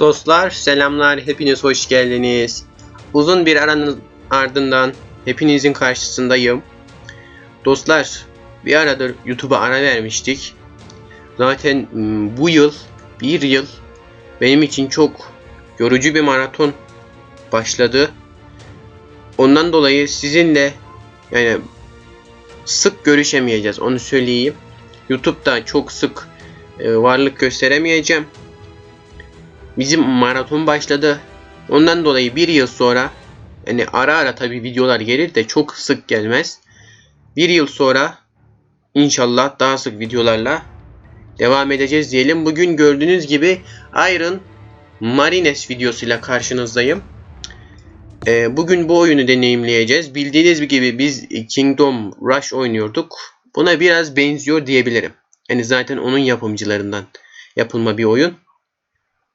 Dostlar selamlar hepiniz hoş geldiniz. Uzun bir aranın ardından hepinizin karşısındayım. Dostlar bir aradır YouTube'a ara vermiştik. Zaten m, bu yıl bir yıl benim için çok yorucu bir maraton başladı. Ondan dolayı sizinle yani sık görüşemeyeceğiz onu söyleyeyim. YouTube'da çok sık e, varlık gösteremeyeceğim. Bizim maraton başladı. Ondan dolayı bir yıl sonra yani ara ara tabi videolar gelir de çok sık gelmez. Bir yıl sonra inşallah daha sık videolarla devam edeceğiz diyelim. Bugün gördüğünüz gibi Iron Marines videosuyla karşınızdayım. Ee, bugün bu oyunu deneyimleyeceğiz. Bildiğiniz gibi biz Kingdom Rush oynuyorduk. Buna biraz benziyor diyebilirim. Yani zaten onun yapımcılarından yapılma bir oyun.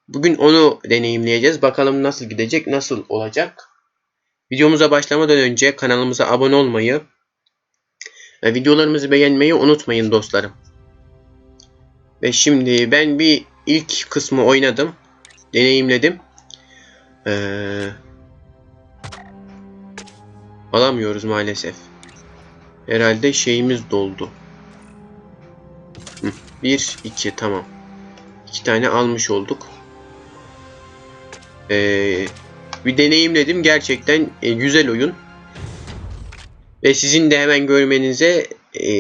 Bugün onu deneyimleyeceğiz. Bakalım nasıl gidecek, nasıl olacak. Videomuza başlamadan önce kanalımıza abone olmayı ve videolarımızı beğenmeyi unutmayın dostlarım. Ve şimdi ben bir ilk kısmı oynadım. Deneyimledim. Ee, alamıyoruz maalesef. Herhalde şeyimiz doldu. 1, 2 tamam. 2 tane almış olduk. Ee, bir deneyimledim. Gerçekten e, güzel oyun. Ve sizin de hemen görmenize e,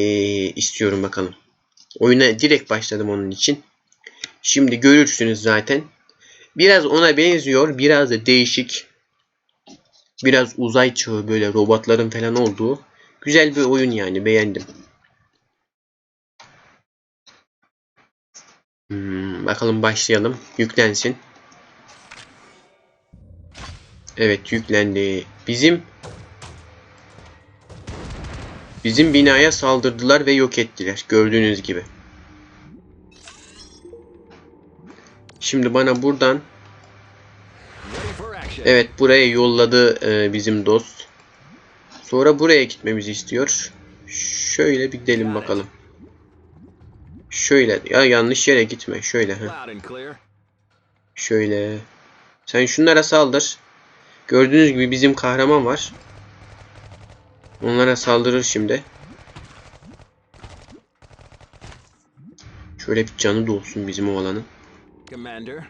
istiyorum bakalım. Oyuna direkt başladım onun için. Şimdi görürsünüz zaten. Biraz ona benziyor. Biraz da değişik. Biraz uzay çağı böyle robotların falan olduğu. Güzel bir oyun yani beğendim. Hmm, bakalım başlayalım. Yüklensin. Evet yüklendi. Bizim bizim binaya saldırdılar ve yok ettiler. Gördüğünüz gibi. Şimdi bana buradan Evet buraya yolladı e, bizim dost. Sonra buraya gitmemizi istiyor. Şöyle bir gidelim bakalım. Şöyle ya yanlış yere gitme. Şöyle ha. Şöyle. Sen şunlara saldır. Gördüğünüz gibi bizim kahraman var. Onlara saldırır şimdi. Şöyle bir canı dolsun bizim oğlanın. Commander.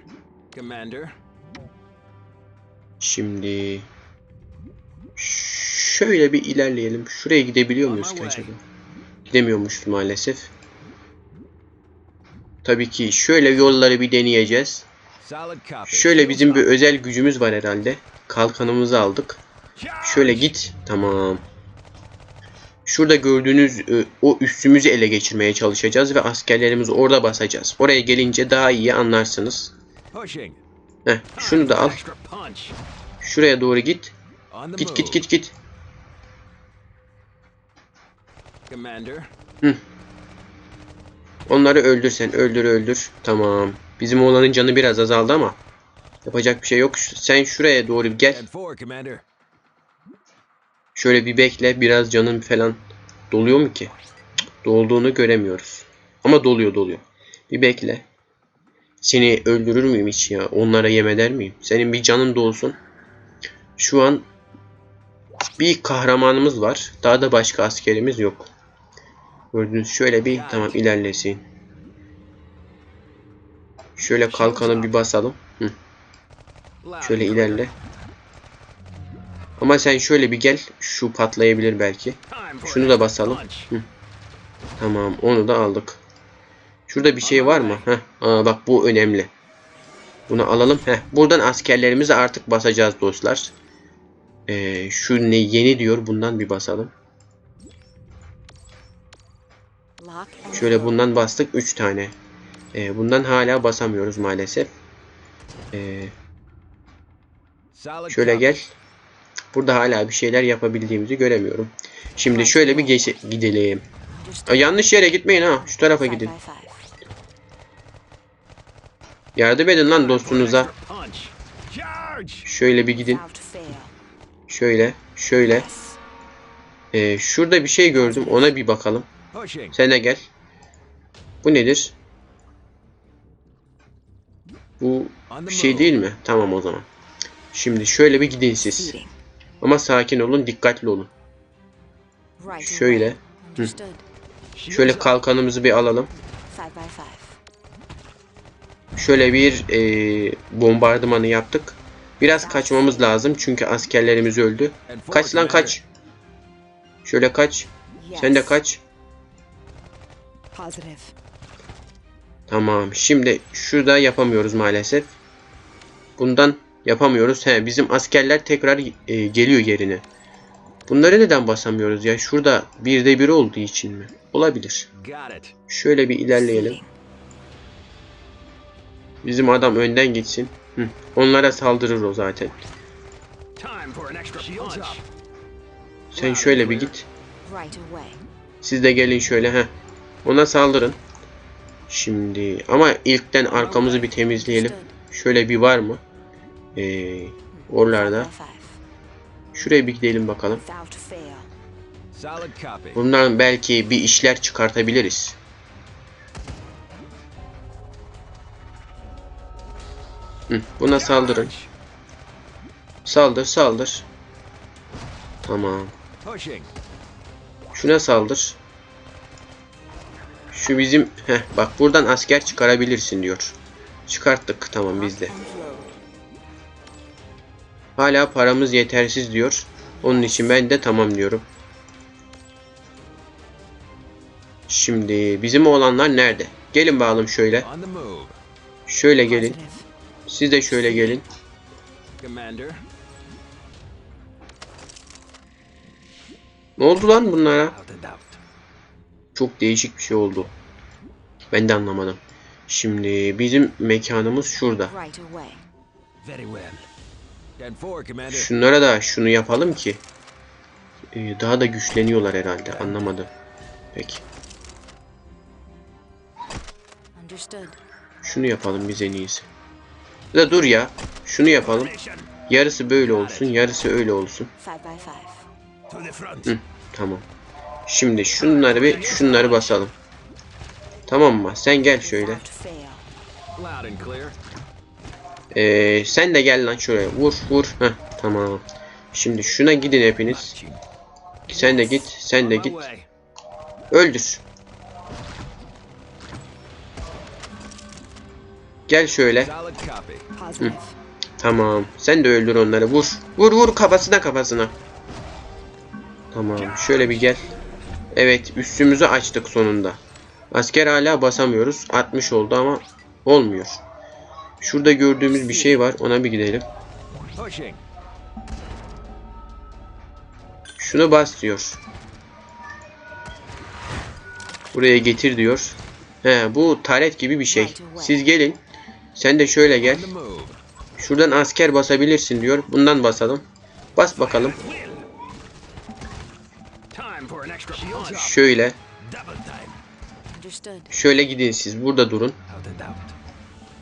Commander. Şimdi şöyle bir ilerleyelim. Şuraya gidebiliyor muyuz ki acaba? Gidemiyormuşuz maalesef. Tabii ki şöyle yolları bir deneyeceğiz. Şöyle bizim bir özel gücümüz var herhalde. Kalkanımızı aldık. Şöyle git. Tamam. Şurada gördüğünüz e, o üstümüzü ele geçirmeye çalışacağız ve askerlerimizi orada basacağız. Oraya gelince daha iyi anlarsınız. Heh, şunu da al. Şuraya doğru git. Git git git git. Commander. Onları öldür sen. Öldür öldür. Tamam. Bizim oğlanın canı biraz azaldı ama. Yapacak bir şey yok. Sen şuraya doğru bir gel. Şöyle bir bekle. Biraz canın falan doluyor mu ki? Dolduğunu göremiyoruz. Ama doluyor doluyor. Bir bekle. Seni öldürür müyüm hiç ya? Onlara yem eder miyim? Senin bir canın dolsun. Şu an bir kahramanımız var. Daha da başka askerimiz yok. Gördünüz şöyle bir tamam ilerlesin. Şöyle kalkanı bir basalım. Hı, şöyle ilerle. Ama sen şöyle bir gel. Şu patlayabilir belki. Şunu da basalım. punch. Tamam onu da aldık. Şurada bir şey var mı? Heh, aa, bak bu önemli. Bunu alalım. Heh, buradan askerlerimizi artık basacağız dostlar. Ee, şu ne yeni diyor. Bundan bir basalım. Şöyle bundan bastık 3 tane. Ee, bundan hala basamıyoruz maalesef. Solid şöyle gel. Burada hala bir şeyler yapabildiğimizi göremiyorum. Şimdi şöyle bir gidelim. Aa, yanlış yere gitmeyin ha. Şu tarafa gidin. Yardım edin lan dostunuza. Şöyle bir gidin. Şöyle, şöyle. Ee, şurada bir şey gördüm. Ona bir bakalım. Sen de gel. Bu nedir? Bu Bu şey değil mi? Tamam o zaman. Şimdi şöyle bir gidin siz. Ama sakin olun, dikkatli olun. Şöyle. Şöyle kalkanımızı bir alalım. Şöyle bir e, bombardımanı yaptık. Biraz kaçmamız lazım çünkü askerlerimiz öldü. Kaç lan kaç. Şöyle kaç. Sen de kaç. Tamam. Şimdi şurada yapamıyoruz maalesef. Bundan yapamıyoruz. He, bizim askerler tekrar e, geliyor yerine. Bunları neden basamıyoruz ya? Şurada birde bir olduğu için mi? Olabilir. Şöyle bir ilerleyelim. Bizim adam önden gitsin. Hı. Onlara saldırır o zaten. Sen şöyle bir git. Siz de gelin şöyle. Heh. Ona saldırın. Şimdi ama ilkten arkamızı bir temizleyelim. Şöyle bir var mı? Ee, oralarda. Şuraya bir gidelim bakalım. Bundan belki bir işler çıkartabiliriz. Hı, buna saldırın. Saldır saldır. Tamam. Şuna saldır. Şu bizim... Heh, bak buradan asker çıkarabilirsin diyor. Çıkarttık tamam bizde. Hala paramız yetersiz diyor. Onun için ben de tamam diyorum. Şimdi bizim oğlanlar nerede? Gelin bakalım şöyle. Şöyle gelin. Siz de şöyle gelin. Ne oldu lan bunlara? Çok değişik bir şey oldu. Ben de anlamadım. Şimdi bizim mekanımız şurada. Şunlara da şunu yapalım ki ee, daha da güçleniyorlar herhalde. Anlamadım. Peki. Şunu yapalım biz en iyisi. Ya da dur ya. Şunu yapalım. Yarısı böyle olsun, yarısı öyle olsun. Hı. Tamam. Şimdi şunları bir şunları basalım. Tamam mı? Sen gel şöyle. Ee, sen de gel lan şuraya. Vur vur. Heh, tamam. Şimdi şuna gidin hepiniz. Sen de git. Sen de git. Öldür. Gel şöyle. Positive. Tamam. Sen de öldür onları. Vur. Vur vur kafasına kafasına. Tamam. Şöyle bir gel. Evet. Üstümüzü açtık sonunda. Asker hala basamıyoruz. 60 oldu ama olmuyor. Şurada gördüğümüz bir şey var. Ona bir gidelim. Şunu bas diyor. Buraya getir diyor. He bu taret gibi bir şey. Siz gelin. Sen de şöyle gel. Şuradan asker basabilirsin diyor. Bundan basalım. Bas bakalım. Şöyle. Şöyle gidin siz. Burada durun.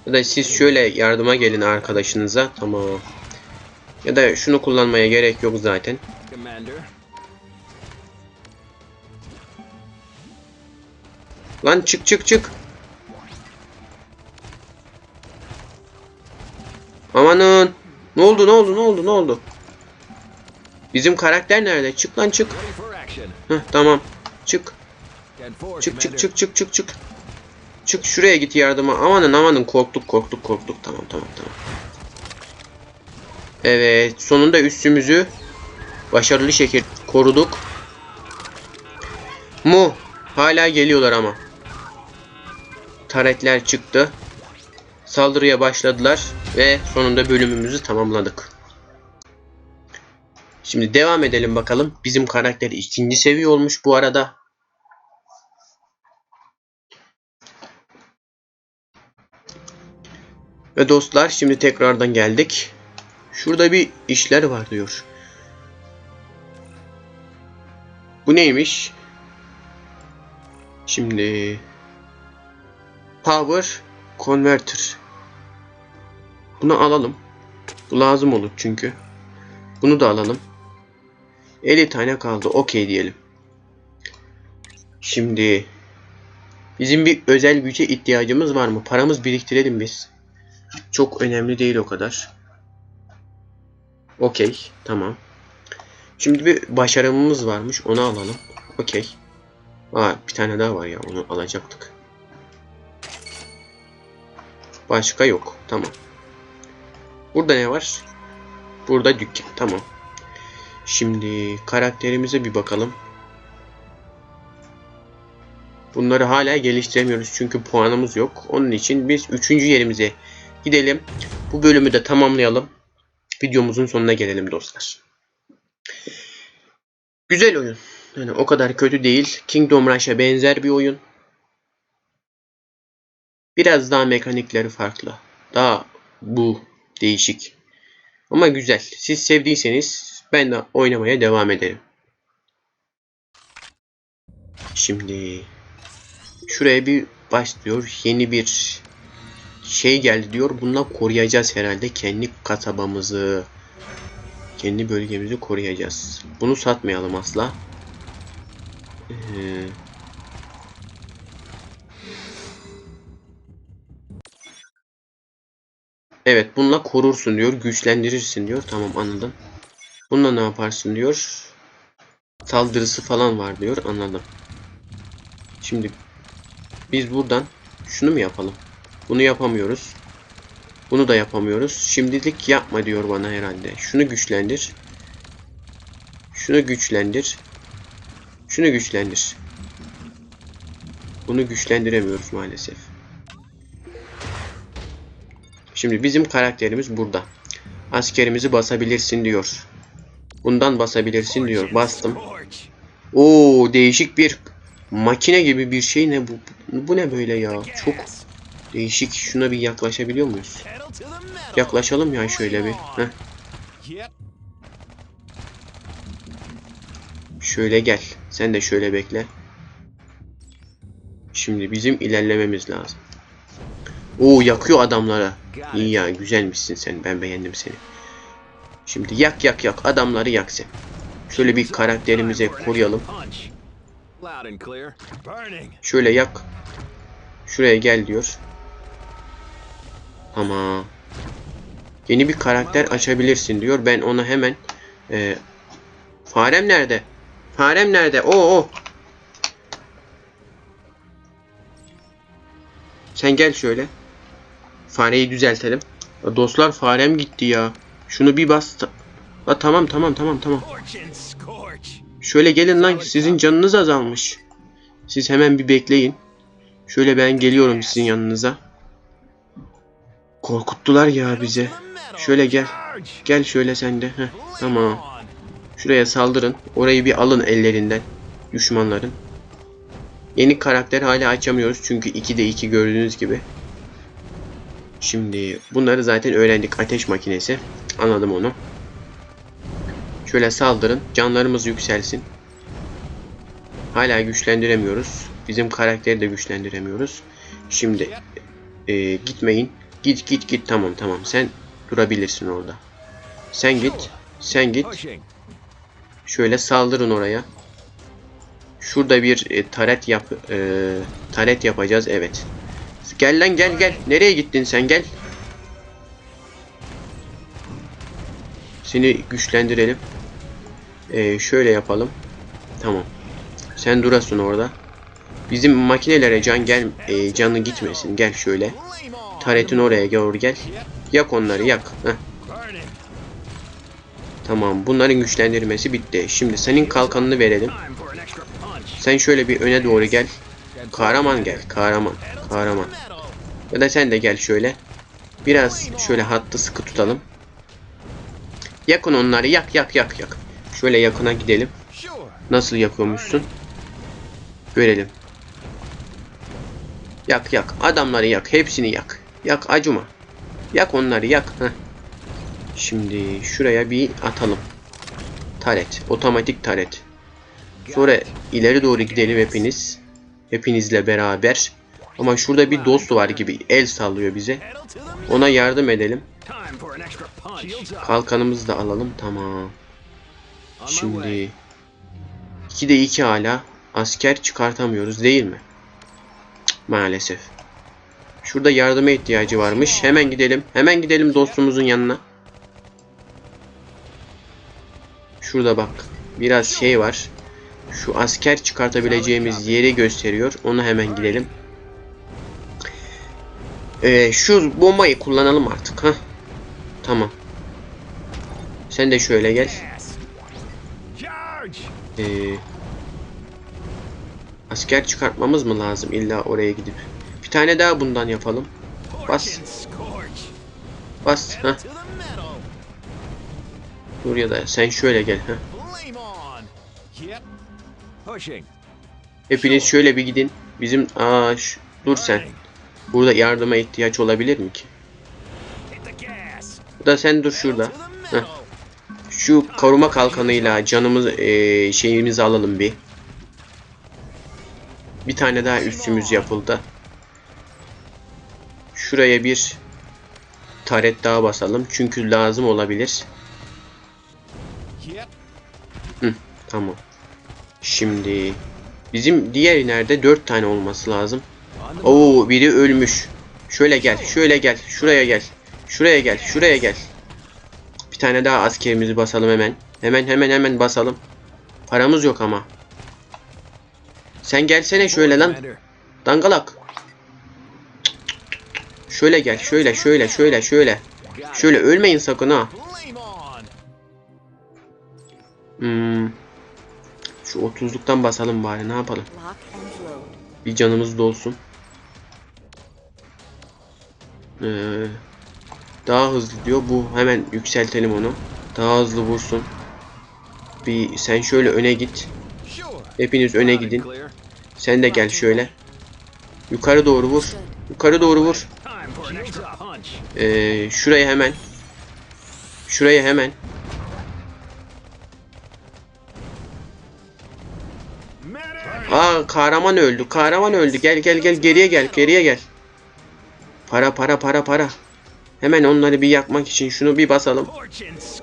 Ya da siz şöyle yardıma gelin arkadaşınıza. Tamam. Ya da şunu kullanmaya gerek yok zaten. Lan çık çık çık. Amanın. Ne oldu ne oldu ne oldu ne oldu? Bizim karakter nerede? Çık lan çık. Heh, tamam. Çık. Çık çık çık çık çık çık. Çık şuraya git yardıma. Amanın amanın korktuk korktuk korktuk. Tamam tamam tamam. Evet sonunda üstümüzü başarılı şekilde koruduk. Mu hala geliyorlar ama. Taretler çıktı. Saldırıya başladılar ve sonunda bölümümüzü tamamladık. Şimdi devam edelim bakalım. Bizim karakter ikinci seviye olmuş bu arada. Ve dostlar şimdi tekrardan geldik. Şurada bir işler var diyor. Bu neymiş? Şimdi Power Converter. Bunu alalım. Bu lazım olur çünkü. Bunu da alalım. 50 tane kaldı. Okey diyelim. Şimdi bizim bir özel güce ihtiyacımız var mı? Paramız biriktirelim biz. Çok önemli değil o kadar. Okey. Tamam. Şimdi bir başarımımız varmış. Onu alalım. Okey. Aa bir tane daha var ya. Onu alacaktık. Başka yok. Tamam. Burada ne var? Burada dükkan. Tamam. Şimdi karakterimize bir bakalım. Bunları hala geliştiremiyoruz çünkü puanımız yok. Onun için biz 3. yerimize gidelim. Bu bölümü de tamamlayalım. Videomuzun sonuna gelelim dostlar. Güzel oyun. Yani o kadar kötü değil. Kingdom Rush'a benzer bir oyun. Biraz daha mekanikleri farklı. Daha bu değişik. Ama güzel. Siz sevdiyseniz ben de oynamaya devam ederim. Şimdi şuraya bir başlıyor. Yeni bir şey geldi diyor. Bununla koruyacağız herhalde kendi kasabamızı. Kendi bölgemizi koruyacağız. Bunu satmayalım asla. Ee, Evet bununla korursun diyor. Güçlendirirsin diyor. Tamam anladım. Bununla ne yaparsın diyor. Saldırısı falan var diyor. Anladım. Şimdi biz buradan şunu mu yapalım? Bunu yapamıyoruz. Bunu da yapamıyoruz. Şimdilik yapma diyor bana herhalde. Şunu güçlendir. Şunu güçlendir. Şunu güçlendir. Bunu güçlendiremiyoruz maalesef. Şimdi bizim karakterimiz burada. Askerimizi basabilirsin diyor. Bundan basabilirsin diyor. Bastım. Oo değişik bir makine gibi bir şey ne bu? Bu ne böyle ya? Çok değişik. Şuna bir yaklaşabiliyor muyuz? Yaklaşalım ya şöyle bir. Heh. Şöyle gel. Sen de şöyle bekle. Şimdi bizim ilerlememiz lazım. Oo yakıyor adamlara. İyi ya güzelmişsin sen. Ben beğendim seni. Şimdi yak yak yak. Adamları yak sen. Şöyle bir karakterimize koruyalım. Şöyle yak. Şuraya gel diyor. Ama yeni bir karakter açabilirsin diyor. Ben ona hemen e, farem nerede? Farem nerede? Oo, o. Sen gel şöyle. Fareyi düzeltelim. Dostlar farem gitti ya. Şunu bir bas. Ha, tamam tamam tamam tamam. Şöyle gelin lan sizin canınız azalmış. Siz hemen bir bekleyin. Şöyle ben geliyorum sizin yanınıza. Korkuttular ya bize. Şöyle gel. Gel şöyle sen de. Heh, tamam. Şuraya saldırın. Orayı bir alın ellerinden. Düşmanların. Yeni karakter hala açamıyoruz. Çünkü 2'de 2 gördüğünüz gibi. Şimdi bunları zaten öğrendik. Ateş makinesi. Anladım onu. Şöyle saldırın. Canlarımız yükselsin. Hala güçlendiremiyoruz. Bizim karakteri de güçlendiremiyoruz. Şimdi e, gitmeyin. Git git git tamam tamam. Sen durabilirsin orada. Sen git. Sen git. Şöyle saldırın oraya. Şurada bir e, taret yap e, taret yapacağız evet. Gel lan gel gel. Nereye gittin sen gel. Seni güçlendirelim. E, şöyle yapalım. Tamam. Sen durasın orada. Bizim makinelere can gel e, canı gitmesin. Gel şöyle. Taretin oraya doğru gel. Yak onları yak. Heh. Tamam. Bunların güçlendirmesi bitti. Şimdi senin kalkanını verelim. Sen şöyle bir öne doğru gel. Kahraman gel. Kahraman. Kahraman. Ya da sen de gel şöyle. Biraz şöyle hattı sıkı tutalım. Yakın onları. Yak yak yak yak. Şöyle yakına gidelim. Nasıl yakıyormuşsun? Görelim. Yak yak. Adamları yak. Hepsini yak. Yak acıma. Yak onları yak. Heh. Şimdi şuraya bir atalım. Taret. Otomatik taret. Sonra ileri doğru gidelim hepiniz. Hepinizle beraber. Ama şurada bir dost var gibi el sallıyor bize. Ona yardım edelim. Kalkanımızı da alalım. Tamam. Şimdi 2'de 2 hala asker çıkartamıyoruz değil mi? Cık, Maalesef. Şurada yardıma ihtiyacı varmış. Hemen gidelim. Hemen gidelim dostumuzun yanına. Şurada bak. Biraz şey var. Şu asker çıkartabileceğimiz yeri gösteriyor. Ona hemen gidelim. Ee, şu bombayı kullanalım artık. ha. Tamam. Sen de şöyle gel. Ee, asker çıkartmamız mı lazım illa oraya gidip? Bir tane daha bundan yapalım. Bas. Bas. Heh, dur ya da sen şöyle gel. Heh. Hepiniz şöyle bir gidin. Bizim aa dur sen. Burada yardıma ihtiyaç olabilir mi ki? Bu da sen dur şurada. Heh. Şu koruma kalkanıyla canımız eee, şeyimizi alalım bir. Bir tane daha üstümüz yapıldı. Şuraya bir taret daha basalım. Çünkü lazım olabilir. Yep. Tamam. Şimdi bizim diğer nerede? 4 tane olması lazım. Oo biri ölmüş. Şöyle gel, şöyle gel, şuraya gel. Şuraya gel, şuraya gel. Bir tane daha askerimizi basalım hemen. Hemen hemen hemen basalım. Paramız yok ama. Sen gelsene şöyle lan. Dangalak. Şöyle gel, şöyle, şöyle, şöyle, şöyle. Şöyle ölmeyin sakın ha. Hmm. Şu 30'luktan basalım bari ne yapalım. Bir canımız dolsun. Ee, daha hızlı diyor. Bu hemen yükseltelim onu. Daha hızlı vursun. Bir sen şöyle öne git. Hepiniz öne gidin. Sen de gel şöyle. Yukarı doğru vur. Yukarı doğru vur. Ee, şuraya hemen. Şuraya hemen. Aa kahraman öldü. Kahraman öldü. Gel gel gel geriye gel. Geriye gel. Para para para para. Hemen onları bir yakmak için şunu bir basalım.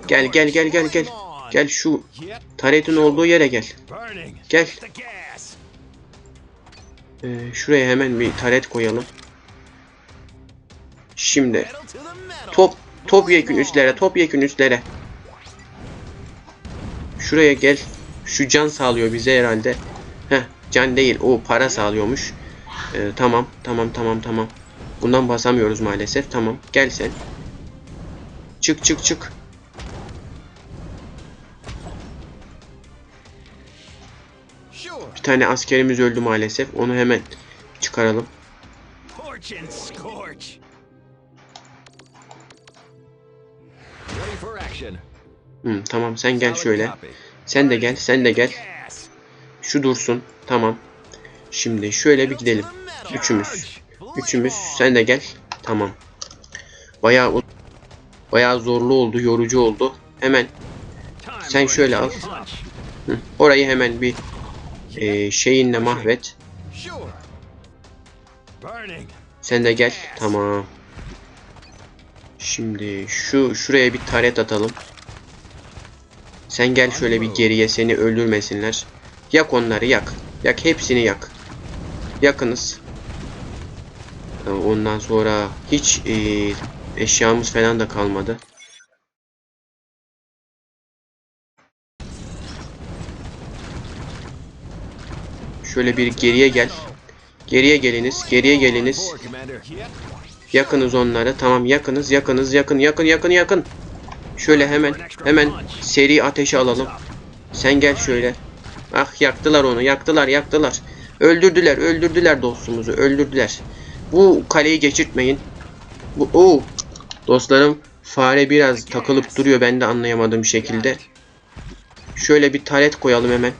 Gel gel gel gel gel. Gel şu taretin olduğu yere gel. Gel. Ee, şuraya hemen bir taret koyalım. Şimdi top top yekün üstlere top yekün üstlere. Şuraya gel. Şu can sağlıyor bize herhalde. Heh can değil o para sağlıyormuş. Ee, tamam tamam tamam tamam. Bundan basamıyoruz maalesef. Tamam gel sen. Çık çık çık. Bir tane askerimiz öldü maalesef. Onu hemen çıkaralım. Hı, tamam sen gel şöyle. Sen de gel sen de gel. Şu dursun. Tamam. Şimdi şöyle bir gidelim. Üçümüz. Üçümüz. Sen de gel. Tamam. Bayağı bayağı zorlu oldu, yorucu oldu. Hemen Sen şöyle al. hı, orayı hemen bir e, şeyinle mahvet. Sen de gel. Tamam. Şimdi şu şuraya bir taret atalım. Sen gel şöyle bir geriye seni öldürmesinler. Yak onları yak. Yak hepsini yak. Yakınız. Ee, Ondan sonra hiç e, eşyamız falan da kalmadı. Şöyle bir geriye gel. Geriye geliniz. Geriye geliniz. Yakınız onları. Tamam yakınız yakınız yakın yakın yakın yakın. Şöyle hemen hemen seri ateşe alalım. Sen gel şöyle. Ah yaktılar onu yaktılar yaktılar. Öldürdüler öldürdüler dostumuzu öldürdüler. Bu kaleyi geçirtmeyin. Bu oo. Dostlarım fare biraz takılıp duruyor ben de anlayamadığım şekilde. Şöyle bir taret koyalım hemen.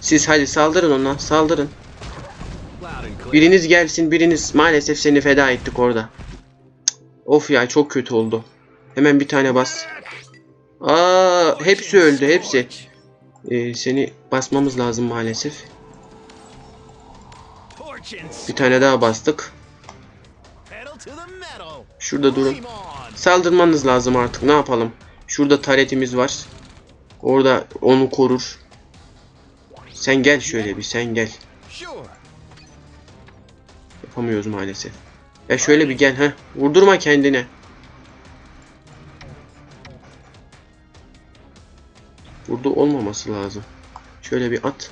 Siz hadi saldırın ona saldırın. Biriniz gelsin biriniz maalesef seni feda ettik orada. Of ya çok kötü oldu. Hemen bir tane bas. Aa hepsi öldü hepsi. Ee, seni basmamız lazım maalesef. Bir tane daha bastık. Şurada durun. Saldırmanız lazım artık ne yapalım. Şurada taretimiz var. Orada onu korur. Sen gel şöyle bir sen gel. Yapamıyoruz maalesef. Ya şöyle bir gel ha. Vurdurma kendine. Burada olmaması lazım. Şöyle bir at.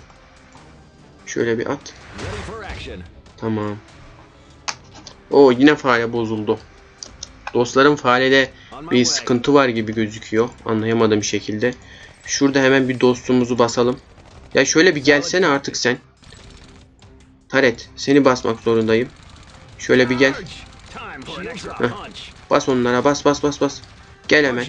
Şöyle bir at. Tamam. O yine fare bozuldu. Dostlarım farede bir sıkıntı var gibi gözüküyor. Anlayamadığım şekilde. Şurada hemen bir dostumuzu basalım. Ya şöyle bir gelsene artık sen. Taret seni basmak zorundayım. Şöyle bir gel. Heh. Bas onlara bas bas bas bas. Gel hemen.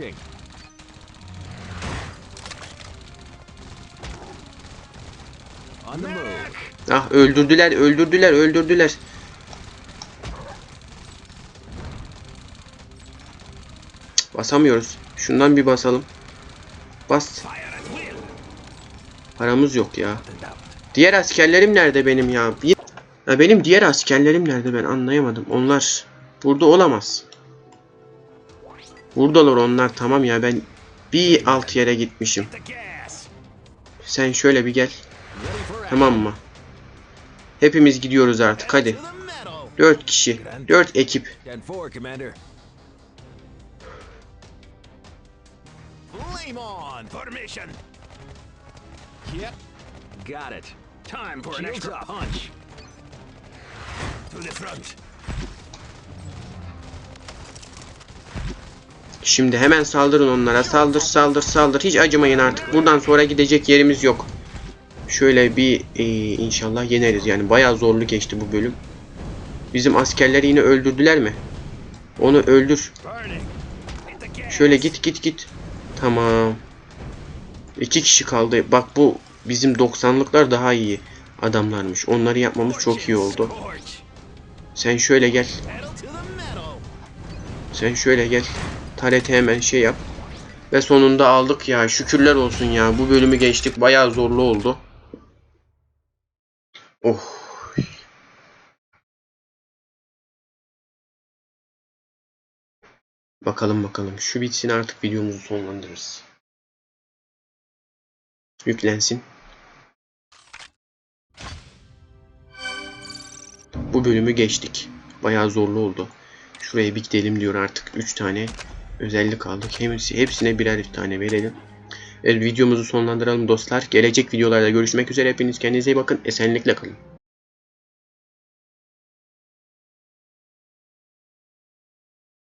Ah öldürdüler öldürdüler öldürdüler. Basamıyoruz. Şundan bir basalım. Bas. Paramız yok ya. Diğer askerlerim nerede benim ya? Ya benim diğer askerlerim nerede ben anlayamadım. Onlar burada olamaz. Buradalar onlar tamam ya ben bir alt yere gitmişim. Sen şöyle bir gel. Tamam mı? Hepimiz gidiyoruz artık hadi. 4 kişi. 4 ekip. Ten four, Commander. Flame on. Formation. Yep. Got it. Time for an extra punch. To the front. Şimdi hemen saldırın onlara. Saldır saldır saldır. Hiç acımayın artık. Buradan sonra gidecek yerimiz yok. Şöyle bir e, inşallah yeneriz. Yani bayağı zorlu geçti bu bölüm. Bizim askerleri yine öldürdüler mi? Onu öldür. Şöyle git git git. Tamam. İki kişi kaldı. Bak bu bizim 90'lıklar daha iyi adamlarmış. Onları yapmamız çok iyi oldu. Sen şöyle gel. Sen şöyle gel. Tarete hemen şey yap. Ve sonunda aldık ya. Şükürler olsun ya. Bu bölümü geçtik. Bayağı zorlu oldu. Oh. Bakalım bakalım. Şu bitsin artık videomuzu sonlandırırız. Yüklensin. Bu bölümü geçtik. Bayağı zorlu oldu. Şuraya bir gidelim diyor artık. 3 tane özellik aldık. Hepsi, hepsine birer tane verelim. Videomuzu sonlandıralım dostlar. Gelecek videolarda görüşmek üzere. Hepiniz kendinize iyi bakın. Esenlikle kalın.